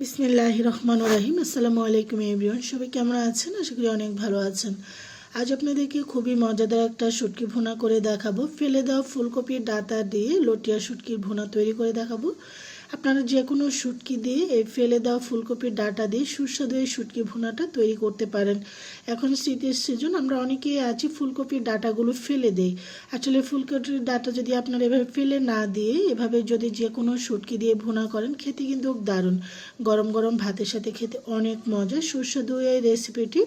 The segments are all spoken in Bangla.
বিসমিল্লাহ রহমান রাহিম। আসসালামু আলাইকুম এভরিওয়ান। সবাই কেমন আছেন? আশা করি অনেক ভালো আছেন। আজ আপনাদেরকে খুবই মজাদার একটা শুটকি ভুনা করে দেখাবো। ফেলে দেওয়া ফুলকপির ডাটা দিয়ে লটিয়া শুটকির ভুনা তৈরি করে দেখাবো। আপনারা যে কোনো শুটকি দিয়ে এই ফেলে দেওয়া ফুলকপির ডাটা দিয়ে সুস্বাদু এই শুটকি ভুনাটা তৈরি করতে পারেন। এখন শীতের সিজন আমরা অনেকেই আছি ফুলকপির ডাটাগুলো ফেলে দেই। আসলে ফুলকপির ডাটা যদি আপনারা এভাবে ফেলে না দিয়ে, এভাবে যদি যে কোনো শুটকি দিয়ে ভুনা করেন, খেতে কিন্তু দারুণ। গরম গরম ভাতের সাথে খেতে অনেক মজা। সুস্বাদু এই রেসিপিটি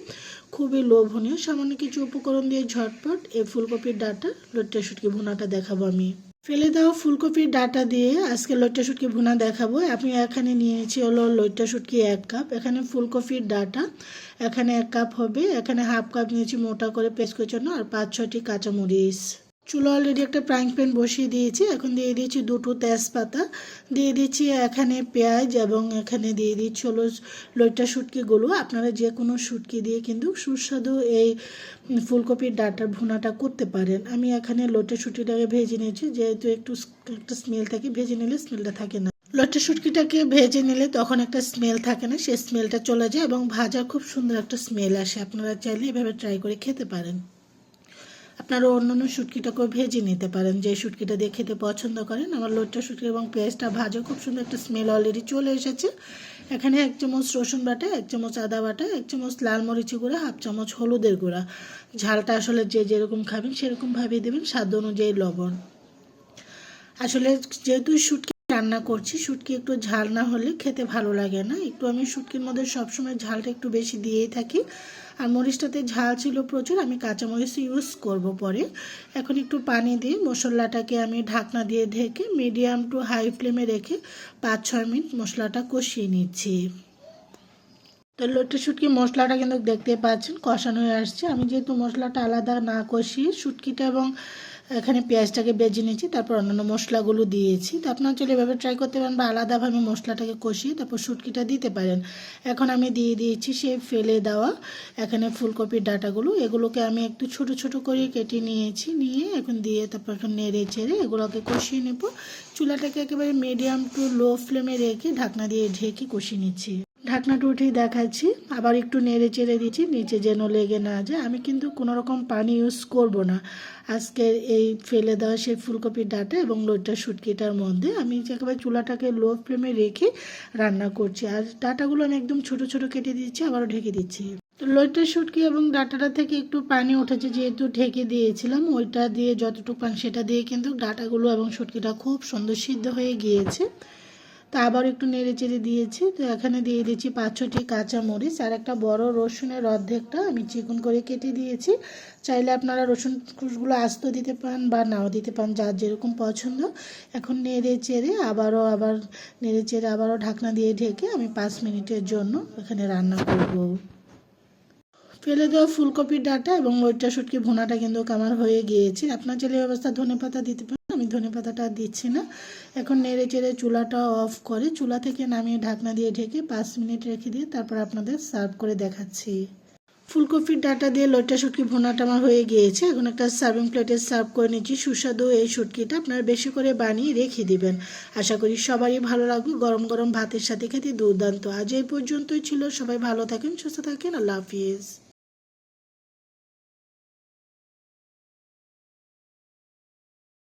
খুবই লোভনীয়। সামান্য কিছু উপকরণ দিয়ে ঝটপট এই ফুলকপির ডাটা লট্টা শুটকি ভুনাটা দেখাবো আমি। ফেলে দাও ফুলকপির ডাটা দিয়ে। আজকে লইট্টা শুটকি ভুনা দেখাবো। আমি এখানে নিয়েছি হলো লইট্টা শুটকি এক কাপ, এখানে ফুলকপির ডাটা, এখানে এক কাপ হবে, এখানে হাফ কাপ নিয়েছি মোটা করে পেস্ট জন্য, আর পাঁচ ছটি কাঁচামরিচ। চুলো অলরেডি একটা ফ্রাইং প্যান বসিয়ে দিয়েছি। এখন দিয়ে দিয়েছি দুটো তেজপাতা। দিয়ে দিচ্ছি এখানে পেঁয়াজ এবং এখানে দিয়ে দিচ্ছি হলো লইট্টা শুটকিগুলো আপনারা যে কোনো শুটকি দিয়ে কিন্তু সুস্বাদু এই ফুলকপির ডাটার ভুনাটা করতে পারেন। আমি এখানে লইট্টা শুটকিটাকে ভেজে নিয়েছি। যেহেতু একটু একটা স্মেল থাকে, ভেজে নিলে স্মেলটা থাকে না। লট্টা শুটকিটাকে ভেজে নিলে তখন একটা স্মেল থাকে না। সেই স্মেলটা চলে যায় এবং ভাজার খুব সুন্দর একটা স্মেল আসে। আপনারা চাইলে এভাবে ট্রাই করে খেতে পারেন। আপনারা অন্যান্য শুটকিটাকেও ভেজে নিতে পারেন। যে শুটকিটা দিয়ে খেতে পছন্দ করেন, আমার লোটটা শুটকি এবং পেঁয়াজটা ভাজা, খুব সুন্দর একটা স্মেল অলরেডি চলে এসেছে। এখানে এক চামচ রসুন বাটা, এক চামচ আদা বাটা, এক চামচ লাল মরিচি গুঁড়া, হাফ চামচ হলুদের গুঁড়া। ঝালটা আসলে যে যেরকম খাবেন সেরকমভাবেই দেবেন, স্বাদ অনুযায়ী লবণ। আসলে যেহেতু শুটকি রান্না করছি। শুটকি একটু ঝাল না হলে খেতে ভালো লাগে না। একটু আমি শুটকির মধ্যে সবসময় ঝালটা একটু বেশি দিয়েই থাকি। আর মরিচটাতে ঝাল ছিল প্রচুর, আমি কাঁচামরিচ ইউজ করব পরে। এখন একটু পানি দিয়ে মশলাটাকে আমি ঢাকনা দিয়ে ঢেকে মিডিয়াম টু হাই ফ্লেমে রেখে পাঁচ ছয় মিনিট মশলাটা কষিয়ে নিচ্ছি। তো লটে শুটকি মশলাটা কিন্তু দেখতে পাচ্ছেন, কষানো হয়ে আসছে। আমি যেহেতু মশলাটা আলাদা না কষিয়ে শুটকিটা এবং এখানে পেঁয়াজটাকে বেজে নিয়েছি, তারপর অন্যান্য মশলাগুলো দিয়েছি। তো আপনারা চলে এভাবে ট্রাই করতে পারেন বা আলাদাভাবে মশলাটাকে কষিয়ে তারপর শুটকিটা দিতে পারেন। এখন আমি দিয়ে দিয়েছি সে ফেলে দেওয়া এখানে ফুলকপির ডাটাগুলো। এগুলোকে আমি একটু ছোট ছোট করে কেটে নিয়েছি, নিয়ে এখন দিয়ে তারপর এখন নেড়ে চেড়ে এগুলোকে কষিয়ে নেব। চুলাটাকে একেবারে মিডিয়াম টু লো ফ্লেমে রেখে ঢাকনা দিয়ে ঢেকে কষিয়ে নিচ্ছি। ঢাকনাটা উঠেই দেখাচ্ছি, আবার একটু নেড়ে চেড়ে দিচ্ছি, নিচে যেন লেগে না যায়। আমি কিন্তু কোনো রকম পানি ইউজ করব না। আজকের এই ফেলে দেওয়া সেই ফুলকপির ডাটা এবং লোটটা শুটকিটার মধ্যে আমি একেবারে চুলাটাকে লো ফ্লেমে রেখে রান্না করছি। আর ডাটাগুলো আমি একদম ছোট ছোট কেটে দিচ্ছি, আবারও ঢেকে দিচ্ছি। তো লইটা শুটকি এবং ডাটাটা থেকে একটু পানি উঠেছে যেহেতু ঢেকে দিয়েছিলাম, ওইটা দিয়ে যতটুকু পান সেটা দিয়ে কিন্তু ডাটাগুলো এবং শুটকিটা খুব সুন্দর সিদ্ধ হয়ে গিয়েছে। তা আবার একটু নেড়ে চেড়ে দিয়েছি। তো এখানে দিয়ে দিয়েছি পাঁচ ছটি কাঁচা মরিচ আর একটা বড় রসুনের অর্ধেকটা আমি চিকন করে কেটে দিয়েছি। চাইলে আপনারা রসুন কুচগুলো আস্ত দিতে পারেন বা নাও দিতে পারেন, যার যেরকম পছন্দ। এখন নেড়ে চেড়ে আবারও আবার নেড়ে চেড়ে আবারও ঢাকনা দিয়ে ঢেকে আমি পাঁচ মিনিটের জন্য এখানে রান্না করব। ফেলে দেওয়া ফুলকপির ডাটা এবং ওইটা শুটকি ভোনাটা কিন্তু আমার হয়ে গিয়েছে। আপনার ছেলে ব্যবস্থা ধনে পাতা দিতে পারেন। আমি ধনে পাতাটা দিচ্ছি না। এখন নেড়ে চেড়ে চুলাটা অফ করে, চুলা থেকে নামিয়ে ঢাকনা দিয়ে ঢেকে পাঁচ মিনিট রেখে দিয়ে তারপর আপনাদের সার্ভ করে দেখাচ্ছি। ফুলকপির ডাটা দিয়ে লইটা শুটকি ভুনাটা আমার হয়ে গিয়েছে। এখন একটা সার্ভিং প্লেটে সার্ভ করে নিচ্ছি। সুস্বাদু এই শুটকিটা আপনারা বেশি করে বানিয়ে রেখে দিবেন। আশা করি সবারই ভালো লাগবে। গরম গরম ভাতের সাথে খেতে দুর্দান্ত। আজ এই পর্যন্তই ছিল। সবাই ভালো থাকেন, সুস্থ থাকেন। আল্লাহ হাফিজ।